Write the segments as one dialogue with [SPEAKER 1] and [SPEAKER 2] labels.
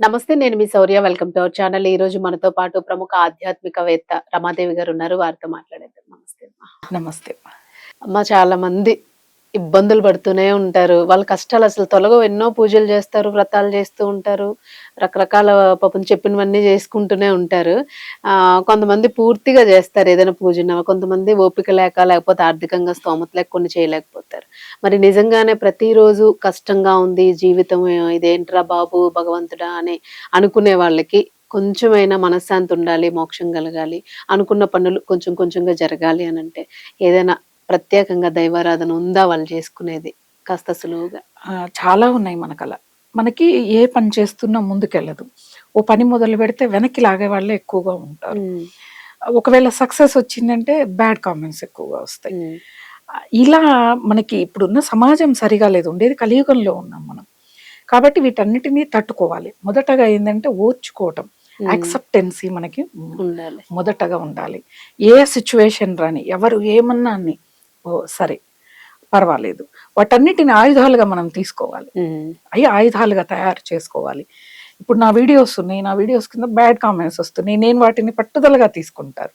[SPEAKER 1] నమస్తే నేను మీ Shaurya. Welcome to our channel. ఈ రోజు మనతో పాటు ప్రముఖ ఆధ్యాత్మికవేత్త రమాదేవి గారు ఉన్నారు. వారితో మాట్లాడేద్దాం. నమస్తే అమ్మా.
[SPEAKER 2] నమస్తే
[SPEAKER 1] అమ్మ. చాలా మంది ఇబ్బందులు పడుతూనే ఉంటారు. వాళ్ళ కష్టాలు అసలు తొలగవు. ఎన్నో పూజలు చేస్తారు వ్రతాలు చేస్తూ ఉంటారు. రకరకాల పాపం చెప్పినవన్నీ చేసుకుంటూనే ఉంటారు. కొంతమంది పూర్తిగా చేస్తారు ఏదైనా పూజన కొంతమంది ఓపిక లేక లేకపోతే ఆర్థికంగా స్తోమత లేక కొన్ని చేయలేకపోతారు. మరి నిజంగానే ప్రతిరోజు కష్టంగా ఉంది జీవితం ఇదేంట్రా బాబు భగవంతుడా అని అనుకునే వాళ్ళకి కొంచెమైనా మనశ్శాంతి ఉండాలి మోక్షం కలగాలి. అనుకున్న పనులు కొంచెం కొంచెంగా జరగాలి అని అంటే ఏదైనా ప్రత్యేకంగా దైవారాధన ఉందా వాళ్ళు చేసుకునేది? కాస్త సులువుగా.
[SPEAKER 2] చాలా ఉన్నాయి మనకు అలా మనకి ఏ పని చేస్తున్నా ముందుకెళ్ళదు. ఓ పని మొదలు పెడితే వెనక్కి లాగే వాళ్ళే ఎక్కువగా ఉంటారు. ఒకవేళ సక్సెస్ వచ్చిందంటే బ్యాడ్ కామెంట్స్ ఎక్కువగా వస్తాయి. ఇలా మనకి ఇప్పుడున్న సమాజం సరిగా లేదు. ఉండేది కలియుగంలో ఉన్నాం మనం. కాబట్టి వీటన్నిటినీ తట్టుకోవాలి. మొదటగా ఏంటంటే ఓర్చుకోవటం. యాక్సెప్టెన్సీ మనకి
[SPEAKER 1] ఉండాలి.
[SPEAKER 2] మొదటగా ఉండాలి. ఏ సిచ్యువేషన్ రాని ఎవరు ఏమన్నా అని ఓ సరే పర్వాలేదు. వాటన్నిటిని ఆయుధాలుగా మనం తీసుకోవాలి. అవి ఆయుధాలుగా తయారు చేసుకోవాలి. ఇప్పుడు నా వీడియోస్ ఉన్నాయి నా వీడియోస్ కింద బ్యాడ్ కామెంట్స్ వస్తున్నాయి నేను వాటిని పట్టుదలగా తీసుకుంటారు.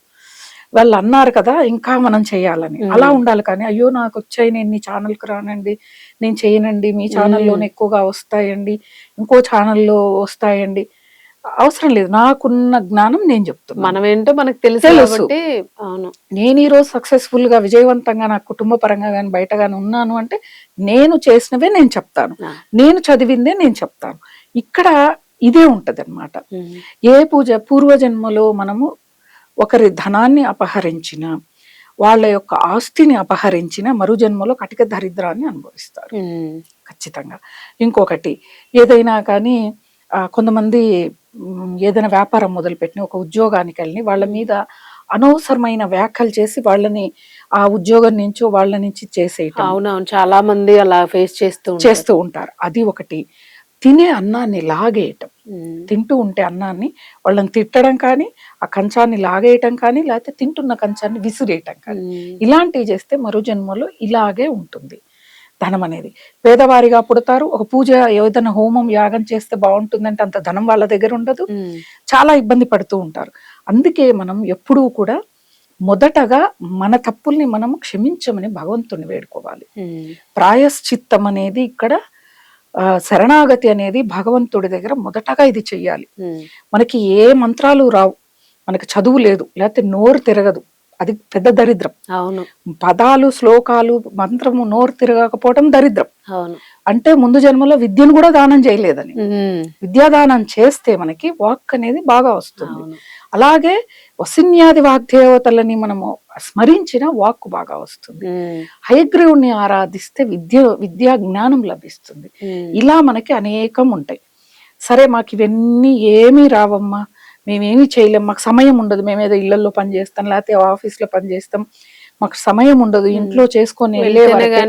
[SPEAKER 2] వాళ్ళు అన్నారు కదా ఇంకా మనం చేయాలని. అలా ఉండాలి కానీ అయ్యో నాకు వచ్చాయి నేను మీ ఛానల్కి రానండి నేను చేయనండి మీ ఛానల్లోనే ఎక్కువగా వస్తాయండి ఇంకో ఛానల్లో వస్తాయండి. అవసరం లేదు. నాకున్న జ్ఞానం నేను చెప్తున్నాను
[SPEAKER 1] మనం ఏంటో మనకు తెలుసు. కాబట్టి అవును.
[SPEAKER 2] నేను ఈ రోజు సక్సెస్ఫుల్గా విజయవంతంగా నా కుటుంబ పరంగా కానీ బయట కానీ ఉన్నాను అంటే నేను చేసినవే నేను చెప్తాను. నేను చదివిందే నేను చెప్తాను. ఇక్కడ ఇదే ఉంటది
[SPEAKER 1] ఉమ్,
[SPEAKER 2] ఏ పూజ పూర్వజన్మలో మనము ఒకరి ధనాన్ని అపహరించిన వాళ్ళ యొక్క ఆస్తిని అపహరించిన మరు జన్మలో కటిక దరిద్రాన్ని అనుభవిస్తారు. ఖచ్చితంగా. ఇంకొకటి ఏదైనా కానీ కొంతమంది ఏదైనా వ్యాపారం మొదలుపెట్టిన ఒక ఉద్యోగానికి వెళ్ళి వాళ్ళ మీద అనవసరమైన వ్యాఖ్యలు చేసి వాళ్ళని ఆ ఉద్యోగం నుంచో వాళ్ళ నుంచి చేసేయటం.
[SPEAKER 1] అవునవును. చాలా మంది అలా ఫేస్ చేస్తూ.
[SPEAKER 2] చేస్తూ ఉంటారు. అది ఒకటి. తినే అన్నాన్ని లాగేయటం. తింటూ ఉంటే అన్నాన్ని వాళ్ళని తిట్టడం కానీ ఆ కంచాన్ని లాగేయటం కానీ లేకపోతే తింటున్న కంచాన్ని విసిరేయటం కానీ. ఇలాంటివి చేస్తే మరో జన్మలో ఇలాగే ఉంటుంది. ధనం అనేది పేదవారిగా పుడతారు ఒక పూజ ఏదైనా హోమం యాగం చేస్తే బాగుంటుందంటే అంత ధనం వాళ్ళ దగ్గర ఉండదు. చాలా ఇబ్బంది పడుతూ ఉంటారు. అందుకే మనం ఎప్పుడూ కూడా మొదటగా మన తప్పుల్ని మనం క్షమించమని భగవంతుని వేడుకోవాలి. ప్రాయశ్చిత్తం అనేది ఇక్కడ శరణాగతి అనేది భగవంతుడి దగ్గర మొదటగా ఇది చెయ్యాలి. మనకి ఏ మంత్రాలు రావు మనకి చదువు లేదు లేకపోతే నోరు తిరగదు. అది పెద్ద దరిద్రం.
[SPEAKER 1] అవును.
[SPEAKER 2] పదాలు శ్లోకాలు మంత్రము నోరు తిరగకపోవడం దరిద్రం.
[SPEAKER 1] అవును.
[SPEAKER 2] అంటే ముందు జన్మలో విద్యను కూడా దానం చేయలేదని. విద్యాదానం చేస్తే మనకి వాక్ అనేది బాగా వస్తుంది. అలాగే వసిన్యాది వాగ్దేవతలని మనము స్మరించిన వాక్కు బాగా వస్తుంది. హయగ్రీవుని ఆరాధిస్తే విద్య విద్యా జ్ఞానం లభిస్తుంది. ఇలా మనకి అనేకం ఉంటాయి. సరే మాకు ఇవన్నీ ఏమీ రావమ్మా? మేమేమీ చేయలేం. మాకు సమయం ఉండదు. మేము ఏదో ఇళ్ళలో పని చేస్తాం లేకపోతే ఆఫీస్లో పని చేస్తాం. మాకు సమయం ఉండదు. ఇంట్లో చేసుకొని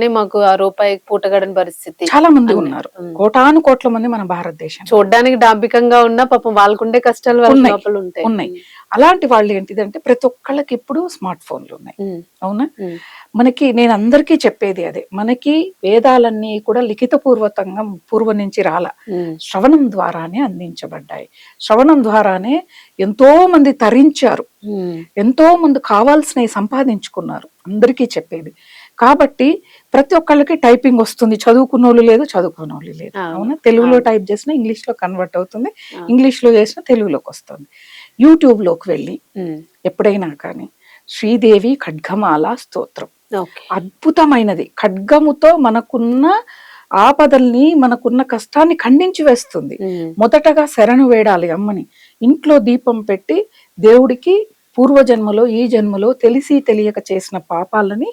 [SPEAKER 1] మాకు ఆ రూపాయి పూటగడని పరిస్థితి.
[SPEAKER 2] చాలా మంది. ఉన్నారు. కోటాను కోట్ల మంది మన భారతదేశం
[SPEAKER 1] చూడడానికి డాంబికంగా ఉన్నా పాపం వాళ్ళకుండే కష్టాలు
[SPEAKER 2] ఉన్నాయి.
[SPEAKER 1] లోపల ఉంటాయి
[SPEAKER 2] ఉన్నాయి. అలాంటి వాళ్ళు ఏంటిదంటే ప్రతి ఒక్కళ్ళకి ఇప్పుడు స్మార్ట్ ఫోన్లు ఉన్నాయి. అవునా? మనకి నేను అందరికీ చెప్పేది అదే. మనకి వేదాలన్నీ కూడా లిఖిత పూర్వకంగా పూర్వం నుంచి రాల. శ్రవణం ద్వారానే అందించబడ్డాయి. శ్రవణం ద్వారానే ఎంతో మంది తరించారు. ఎంతో మంది కావాల్సినవి సంపాదించుకున్నారు. అందరికీ చెప్పేది. కాబట్టి ప్రతి ఒక్కళ్ళకి టైపింగ్ వస్తుంది. చదువుకున్న వాళ్ళు లేదు చదువుకున్న వాళ్ళు లేదు.
[SPEAKER 1] అవును.
[SPEAKER 2] తెలుగులో. టైప్ చేసినా ఇంగ్లీష్లో కన్వర్ట్ అవుతుంది.
[SPEAKER 1] అవును.
[SPEAKER 2] ఇంగ్లీష్లో చేసినా తెలుగులోకి వస్తుంది. యూట్యూబ్లోకి వెళ్ళి ఎప్పుడైనా కానీ శ్రీదేవి ఖడ్గమాల స్తోత్రం. అద్భుతమైనది. ఖడ్గముతో మనకున్న ఆపదల్ని మనకున్న కష్టాన్ని ఖండించి వేస్తుంది. మొదటగా శరణు వేడాలి అమ్మని. ఇంట్లో దీపం పెట్టి దేవుడికి పూర్వజన్మలో ఈ జన్మలో తెలిసి తెలియక చేసిన పాపాలని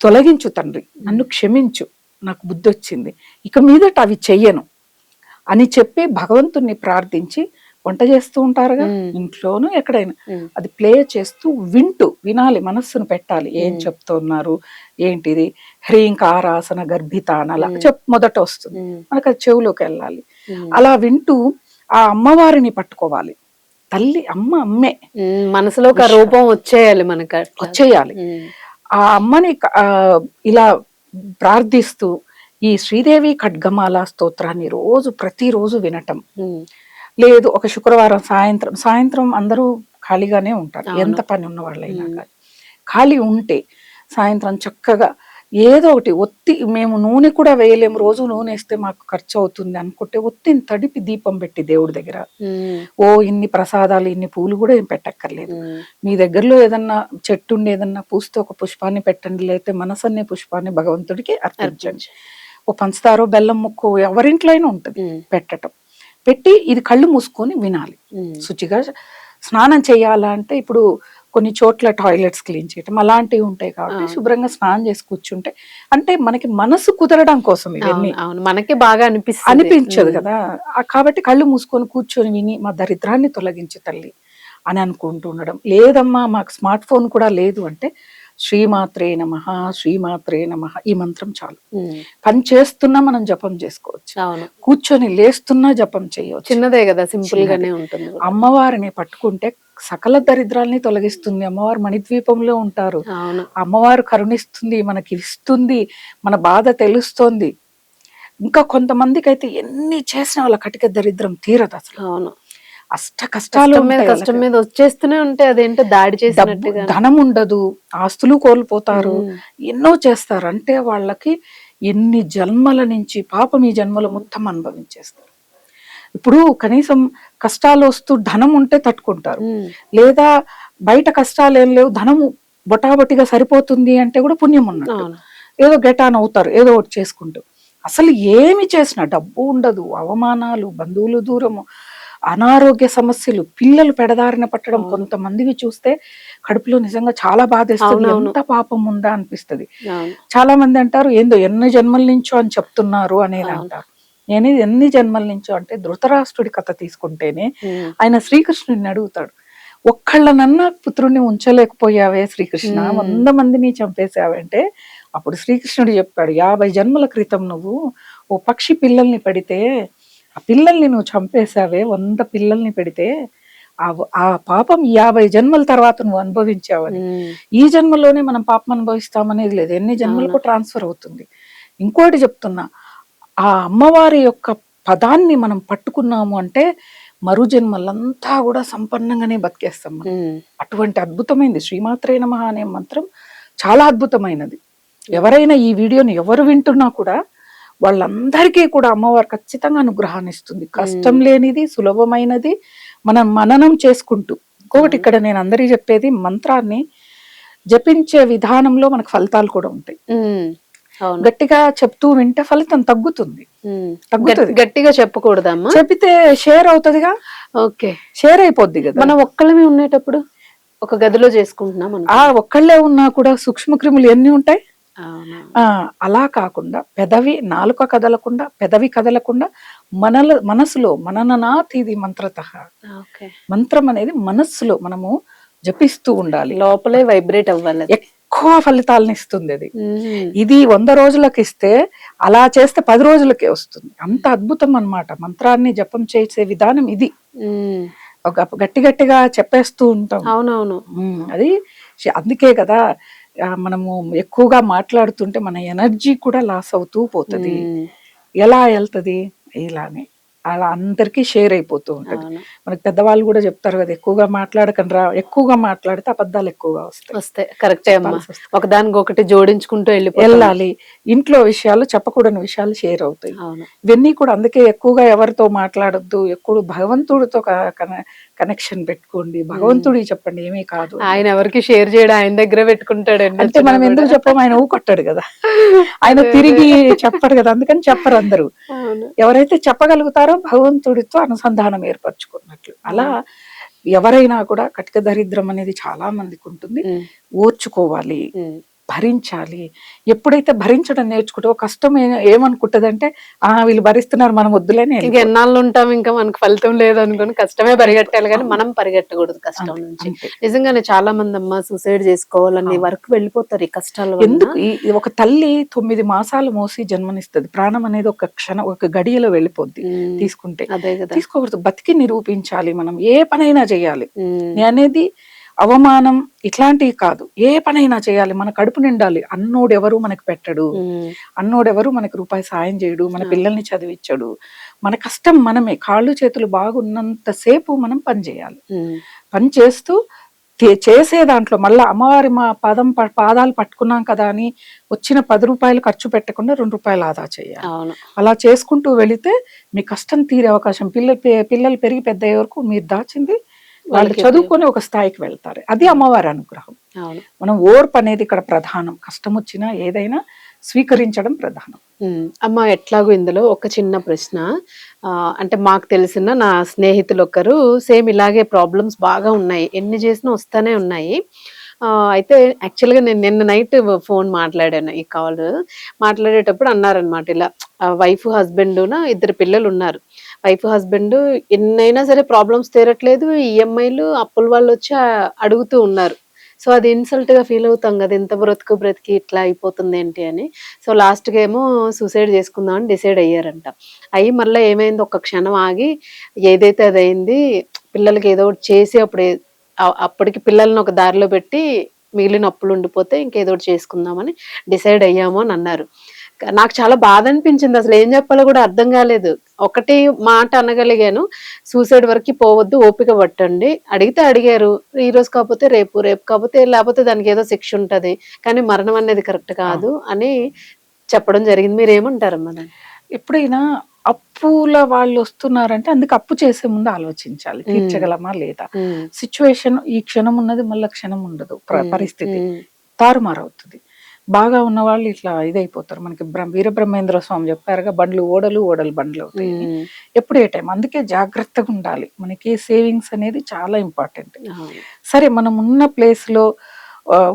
[SPEAKER 2] తొలగించు తండ్రి. నన్ను క్షమించు. నాకు బుద్ధి వచ్చింది ఇక మీదట అవి చెయ్యను. అని చెప్పి భగవంతుణ్ణి ప్రార్థించి వంట చేస్తూ ఉంటారుగా. ఇంట్లోనూ ఎక్కడైనా. అది ప్లే చేస్తూ వింటూ వినాలి మనస్సును పెట్టాలి. ఏం. చెప్తున్నారు? ఏంటిది? హ్రీంకారాసన గర్భితాన అలా. చెప్ మొదట వస్తుంది. మనకు అది చెవులోకి వెళ్ళాలి. అలా వింటూ ఆ అమ్మవారిని పట్టుకోవాలి. తల్లి అమ్మ అమ్మే.
[SPEAKER 1] మనసులో ఒక రూపం వచ్చేయాలి మనకు.
[SPEAKER 2] వచ్చేయాలి. ఆ అమ్మని ఇలా ప్రార్థిస్తూ ఈ శ్రీదేవి ఖడ్గమాల స్తోత్రాన్ని రోజు ప్రతిరోజు వినటం. లేదు ఒక శుక్రవారం సాయంత్రం. సాయంత్రం అందరూ ఖాళీగానే ఉంటారు. ఎంత పని ఉన్న వాళ్ళైనా. కానీ. ఖాళీ ఉంటే సాయంత్రం చక్కగా ఏదో ఒకటి ఒత్తి మేము నూనె కూడా వేయలేము. రోజు నూనె వేస్తే మాకు ఖర్చు అవుతుంది అనుకుంటే ఒత్తిని తడిపి దీపం పెట్టి దేవుడి దగ్గర. ఓ ఇన్ని ప్రసాదాలు ఇన్ని పూలు కూడా ఏం పెట్టక్కర్లేదు. మీ దగ్గరలో ఏదన్నా చెట్టు ఉండి ఏదన్నా పూస్తే ఒక పుష్పాన్ని పెట్టండి లేకపోతే మనసన్నే పుష్పాన్ని భగవంతుడికి అర్పించండి.
[SPEAKER 1] అర్పించు.
[SPEAKER 2] ఓ పంచదారో బెల్లం ముక్కు ఎవరింట్లో అయినా ఉంటుంది.
[SPEAKER 1] ఉమ్,
[SPEAKER 2] పెట్టటం. పెట్టి ఇది కళ్ళు మూసుకొని వినాలి. శుచిగా స్నానం చేయాలంటే ఇప్పుడు కొన్ని చోట్ల టాయిలెట్స్ క్లీన్ చేయటం అలాంటివి ఉంటాయి కాబట్టి. శుభ్రంగా స్నానం చేసి కూర్చుంటే అంటే మనకి మనసు కుదరడం కోసం ఇవన్నీ.
[SPEAKER 1] మనకి బాగా అనిపిస్తుంది.
[SPEAKER 2] అనిపించదు కదా. కాబట్టి కళ్ళు మూసుకొని కూర్చొని విని మా దరిద్రాన్ని తొలగించు తల్లి అని అనుకుంటూ ఉండడం. లేదమ్మా మాకు స్మార్ట్ ఫోన్ కూడా లేదు అంటే శ్రీమాత్రే నమ శ్రీమాత్రే నమ ఈ మంత్రం చాలు. పని చేస్తున్నా మనం జపం చేసుకోవచ్చు. కూర్చొని లేస్తున్నా జపం చేయవచ్చు.
[SPEAKER 1] చిన్నదే కదా సింపుల్ గానే ఉంటుంది.
[SPEAKER 2] అమ్మవారిని పట్టుకుంటే సకల దరిద్రాల్ని తొలగిస్తుంది. అమ్మవారు మణిద్వీపంలో ఉంటారు. అమ్మవారు కరుణిస్తుంది మనకి ఇస్తుంది మన బాధ తెలుస్తోంది. ఇంకా కొంతమందికి అయితే ఎన్ని చేసినా వాళ్ళ కటిక దరిద్రం తీరదు అసలు
[SPEAKER 1] అవును.
[SPEAKER 2] అష్ట కష్టాలు
[SPEAKER 1] కష్టం మీద
[SPEAKER 2] ఉంటాయి
[SPEAKER 1] కష్టం. మీద వచ్చేస్తూనే ఉంటే అదేంటో దాడి చేసినట్టుగా
[SPEAKER 2] ధనం ఉండదు ఆస్తులు కోల్పోతారు. ఎన్నో చేస్తారు. అంటే వాళ్ళకి ఎన్ని జన్మల నుంచి పాపం ఈ జన్మలో మొత్తం అనుభవించేస్తారు. ఇప్పుడు కనీసం కష్టాలు వస్తూ ధనం ఉంటే తట్టుకుంటారు. లేదా బయట కష్టాలు ఏం లేవు. ధనము బొటాబొటిగా సరిపోతుంది అంటే కూడా పుణ్యం ఉన్నట్టు. ఏదో గెటాన్ అవుతారు. ఏదో ఒకటి చేసుకుంటూ. అసలు ఏమి చేసినా డబ్బు ఉండదు. అవమానాలు బంధువులు దూరము. అనారోగ్య సమస్యలు పిల్లలు పెడదారిన పట్టడం. కొంతమందివి చూస్తే కడుపులో నిజంగా చాలా బాధేస్తుంది. ఎంత పాపం ఉందా అనిపిస్తది చాలా మంది అంటారు ఏందో ఎన్ని జన్మల నుంచో అని చెప్తున్నారు అనేది. అంటారు నేను ఎన్ని జన్మల నుంచో అంటే ధృతరాష్ట్రుడి కథ తీసుకుంటేనే ఆయన శ్రీకృష్ణుడిని అడుగుతాడు ఒక్కళ్ళనన్నా పుత్రుడిని ఉంచలేకపోయావే శ్రీకృష్ణ. వంద మందిని చంపేశావంటే అప్పుడు శ్రీకృష్ణుడు చెప్పాడు యాభై జన్మల క్రితం నువ్వు ఓ పక్షి పిల్లల్ని పెడితే ఆ పిల్లల్ని నువ్వు చంపేశావే వంద పిల్లల్ని పెడితే ఆ ఆ పాపం యాభై జన్మల తర్వాత నువ్వు అనుభవించావని ఈ జన్మలోనే మనం పాపం అనుభవిస్తామనేది లేదు. ఎన్ని జన్మలకు ట్రాన్స్ఫర్ అవుతుంది. ఇంకోటి చెప్తున్నా ఆ అమ్మవారి యొక్క పదాన్ని మనం పట్టుకున్నాము అంటే మరు జన్మలంతా కూడా సంపన్నంగానే బతికేస్తాం మనం. అటువంటి అద్భుతమైనది శ్రీమాత్రే నమః అనే మంత్రం చాలా అద్భుతమైనది. ఎవరైనా ఈ వీడియోని ఎవరు వింటున్నా కూడా వాళ్ళందరికీ కూడా అమ్మవారు ఖచ్చితంగా అనుగ్రహాన్ని ఇస్తుంది. కష్టం లేనిది సులభమైనది మనం మననం చేసుకుంటూ. ఇంకొకటి ఇక్కడ నేను అందరికీ చెప్పేది మంత్రాన్ని జపించే విధానంలో మనకు ఫలితాలు కూడా ఉంటాయి. గట్టిగా చెప్తూ వింటే ఫలితం తగ్గుతుంది. తగ్గుతది.
[SPEAKER 1] గట్- గట్టిగా చెప్పకూడదమ్మా.
[SPEAKER 2] చెబితే షేర్ అవుతుందిగా?
[SPEAKER 1] ఓకే.
[SPEAKER 2] షేర్ అయిపోద్ది కదా.
[SPEAKER 1] మనం ఒక్కళ్ళమే ఉండేటప్పుడు ఒక గదిలో చేసుకుంటున్నాం.
[SPEAKER 2] ఆ ఒక్కళ్ళే ఉన్నా కూడా సూక్ష్మ క్రిములు ఎన్ని ఉంటాయి? అలా కాకుండా పెదవి నాలుక కదలకుండా పెదవి కదలకుండా మనల మనసులో మనననాతిది మంత్రత. మంత్రం అనేది మనస్సులో మనము జపిస్తూ ఉండాలి.
[SPEAKER 1] లోపలే వైబ్రేట్ అవ్వాలి.
[SPEAKER 2] ఎక్కువ ఫలితాలను ఇస్తుంది అది. ఇది వంద రోజులకి ఇస్తే అలా చేస్తే పది రోజులకే వస్తుంది. అంత అద్భుతం అన్నమాట. మంత్రాన్ని జపం చేసే విధానం ఇది. ఒక గట్టి గట్టిగా చెప్పేస్తూ ఉంటాం.
[SPEAKER 1] అవునవును.
[SPEAKER 2] అది అందుకే కదా మనము ఎక్కువగా మాట్లాడుతుంటే మన ఎనర్జీ కూడా లాస్ అవుతూ పోతది. ఎలా వెళ్తది? ఇలానే. అలా అందరికీ షేర్ అయిపోతూ ఉంటది. మనకి పెద్దవాళ్ళు కూడా చెప్తారు కదా ఎక్కువగా మాట్లాడకండి రా ఎక్కువగా మాట్లాడితే అబద్ధాలు ఎక్కువగా వస్తాయి.
[SPEAKER 1] వస్తే కరెక్టే. ఒకదానికి ఒకటి జోడించుకుంటూ వెళ్ళిపోతాం.
[SPEAKER 2] వెళ్ళాలి. ఇంట్లో విషయాలు చెప్పకూడని విషయాలు షేర్ అవుతాయి. ఇవన్నీ కూడా అందుకే ఎక్కువగా ఎవరితో మాట్లాడొద్దు ఎక్కువ భగవంతుడితో కనెక్షన్ పెట్టుకోండి. భగవంతుడి చెప్పండి ఏమీ కాదు.
[SPEAKER 1] ఆయన ఎవరికి షేర్ చేయడం ఆయన దగ్గర పెట్టుకుంటాడు
[SPEAKER 2] అంటే మనం ఎందుకు చెప్పాము ఆయన ఊకొట్టాడు కదా. ఆయన తిరిగి చెప్పడు కదా అందుకని చెప్పరు అందరూ. ఎవరైతే చెప్పగలుగుతారో భగవంతుడితో అనుసంధానం ఏర్పరచుకున్నట్లు. అలా ఎవరైనా కూడా కటిక దరిద్రం అనేది చాలా మందికి ఉంటుంది. ఓర్చుకోవాలి. భరించాలి. ఎప్పుడైతే భరించడం నేర్చుకుంటో కష్టం ఏ- ఏమనుకుంటదంటే ఆ వీళ్ళు భరిస్తున్నారు మనం వద్దులేని
[SPEAKER 1] ఇంక ఎన్నాళ్ళు ఉంటాం ఇంకా మనకు ఫలితం లేదు అనుకుని కష్టమే పరిగెట్టాలి కానీ మనం పరిగెట్టకూడదు కష్టం నుంచి. నిజంగానే చాలా మంది అమ్మ సూసైడ్ చేసుకోవాలని వర్క్ వెళ్ళిపోతారు ఈ కష్టాల
[SPEAKER 2] ఎందుకు? ఒక తల్లి తొమ్మిది మాసాలు మోసి జన్మనిస్తుంది. ప్రాణం అనేది ఒక క్షణం ఒక గడియలో వెళ్ళిపోద్ది తీసుకుంటే. తీసుకోకూడదు. బతికి నిరూపించాలి మనం. ఏ పనైనా చేయాలి. అనేది అవమానం ఇట్లాంటివి కాదు. ఏ పనైనా చేయాలి. మన కడుపు నిండాలి. అన్నోడు ఎవరు మనకు పెట్టడు. అన్నోడెవరు మనకి రూపాయి సాయం చేయడు. మన. పిల్లల్ని చదివించడు. మన కష్టం మనమే. కాళ్ళు చేతులు బాగున్నంత సేపు మనం పని చేయాలి. పని చేస్తూ చేసే దాంట్లో మళ్ళీ అమ్మవారి మా పాదం ప- పాదాలు పట్టుకున్నాం కదా అని వచ్చిన పది రూపాయలు ఖర్చు పెట్టకుండా రెండు రూపాయలు ఆదా చేయాలి. అలా చేసుకుంటూ వెళితే మీ కష్టం తీరే అవకాశం. పిల్లలు పె- పిల్లలు పెరిగి పెద్ద వరకు మీరు దాచింది వాళ్ళు చదువుకొని ఒక స్థాయికి వెళ్తారు. అది అమ్మవారి అనుగ్రహం. మనం ఓర్పు అనేది ఇక్కడ ప్రధానం. కష్టం వచ్చినా ఏదైనా స్వీకరించడం ప్రధానం.
[SPEAKER 1] అమ్మ ఎట్లాగో ఇందులో ఒక చిన్న ప్రశ్న. అంటే మాకు తెలిసిన నా స్నేహితులు ఒకరు సేమ్ ఇలాగే ప్రాబ్లమ్స్ బాగా ఉన్నాయి. ఎన్ని చేసినా వస్తానే ఉన్నాయి. అయితే యాక్చువల్గా నేను నిన్న నైట్ ఫోన్ మాట్లాడాను ఈ కాల్. మాట్లాడేటప్పుడు అన్నారనమాట ఇలా వైఫ్ హస్బెండ్ ఇద్దరు పిల్లలు ఉన్నారు వైఫ్ హస్బెండ్ ఎన్నైనా సరే ప్రాబ్లమ్స్ తీరట్లేదు. ఈఎంఐలు అప్పుల వాళ్ళు వచ్చి అడుగుతూ ఉన్నారు. సో అది ఇన్సల్ట్గా ఫీల్ అవుతాం కదా ఇంత బ్రతుకు బ్రతికి ఇట్లా అయిపోతుంది ఏంటి అని. సో లాస్ట్గా ఏమో సూసైడ్ చేసుకుందాం అని డిసైడ్ అయ్యారంట. అయ్యి మళ్ళీ ఏమైంది? ఒక క్షణం ఆగి ఏదైతే అది అయింది పిల్లలకి ఏదో ఒకటి చేసి అప్పుడు అప్పటికి పిల్లల్ని ఒక దారిలో పెట్టి మిగిలిన అప్పులు ఉండిపోతే ఇంకేదో ఒకటి చేసుకుందామని డిసైడ్ అయ్యాము అని అన్నారు. నాకు చాలా బాధ అనిపించింది. అసలు ఏం చెప్పాలో కూడా అర్థం కాలేదు. ఒకటి మాట అనగలిగాను. సూసైడ్ వరకు పోవద్దు ఓపిక పట్టండి. అడిగితే అడిగారు. ఈ రోజు కాకపోతే రేపు రేపు కాకపోతే లేకపోతే దానికి ఏదో శిక్ష ఉంటది. కానీ మరణం అనేది కరెక్ట్ కాదు అని చెప్పడం జరిగింది. మీరు ఏమంటారమ్మా
[SPEAKER 2] ఎప్పుడైనా అప్పుల వాళ్ళు వస్తున్నారంటే అందుకు అప్పు చేసే ముందు ఆలోచించాలి. తీర్చగలమా లేదా? సిచ్యువేషన్ ఈ క్షణం ఉన్నది మళ్ళీ క్షణం ఉండదు. పరిస్థితి. తారుమారవుతుంది. బాగా ఉన్న వాళ్ళు ఇట్లా ఇదైపోతారు. మనకి బ్ర- వీరబ్రహ్మేంద్ర స్వామి చెప్పారుగా బండ్లు ఓడలు ఓడలు బండ్లు అవుతాయి. ఎప్పుడు ఏ టైం అందుకే జాగ్రత్తగా ఉండాలి. మనకి సేవింగ్స్ అనేది చాలా ఇంపార్టెంట్. సరే మనం ఉన్న ప్లేస్లో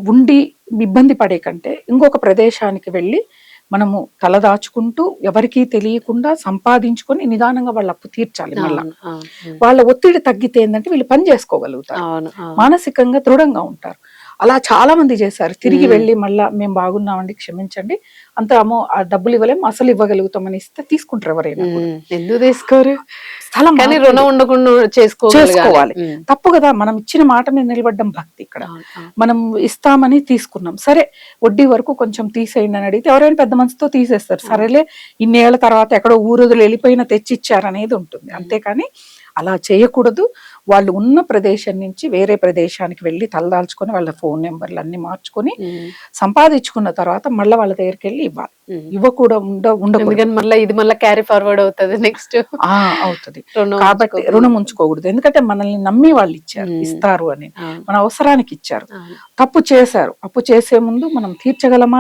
[SPEAKER 2] ఉండి ఇబ్బంది పడే కంటే ఇంకొక ప్రదేశానికి వెళ్ళి మనము తల దాచుకుంటూ ఎవరికీ తెలియకుండా సంపాదించుకొని నిదానంగా వాళ్ళ అప్పు తీర్చాలి మళ్ళా. వాళ్ళ ఒత్తిడి తగ్గితే ఏంటంటే వీళ్ళు పని చేసుకోగలుగుతారు. మానసికంగా దృఢంగా ఉంటారు. అలా చాలా మంది చేశారు. తిరిగి. వెళ్ళి మళ్ళా మేము బాగున్నామండి క్షమించండి. అంత అమో ఆ డబ్బులు ఇవ్వలేము అసలు ఇవ్వగలుగుతామని ఇస్తే తీసుకుంటారు ఎవరైనా
[SPEAKER 1] ఎందుకు తీసుకోరు?
[SPEAKER 2] స్థలం
[SPEAKER 1] కానీ. రుణం ఉండకుండా.
[SPEAKER 2] చేసుకోవాలి. తప్పు కదా మనం ఇచ్చిన మాట మీద నిలబడ్డం భక్తి ఇక్కడ. మనం ఇస్తామని తీసుకున్నాం. సరే వడ్డీ వరకు కొంచెం తీసేయండి అని అడిగితే ఎవరైనా పెద్ద మనసుతో తీసేస్తారు. సరేలే ఇన్నేళ్ళ తర్వాత ఎక్కడో ఊరొదులు వెళ్ళిపోయినా తెచ్చిచ్చారనేది ఉంటుంది. అంతేకాని అలా చేయకూడదు. వాళ్ళు ఉన్న ప్రదేశం నుంచి వేరే ప్రదేశానికి వెళ్ళి తలదాల్చుకొని వాళ్ళ ఫోన్ నెంబర్లు అన్ని మార్చుకొని సంపాదించుకున్న తర్వాత మళ్ళీ వాళ్ళ దగ్గరికి వెళ్ళి ఇవ్వాలి. ఉండ ఉండకూడదు.
[SPEAKER 1] మళ్ళీ ఇది మళ్ళీ క్యారీ ఫార్వర్డ్ అవుతుంది నెక్స్ట్
[SPEAKER 2] అవుతుంది. కాబట్టి రుణం ఉంచుకోకూడదు. ఎందుకంటే మనల్ని నమ్మి వాళ్ళు ఇచ్చారు. ఇస్తారు అని. మన అవసరానికి ఇచ్చారు. తప్పు చేశారు. అప్పు చేసే ముందు మనం తీర్చగలమా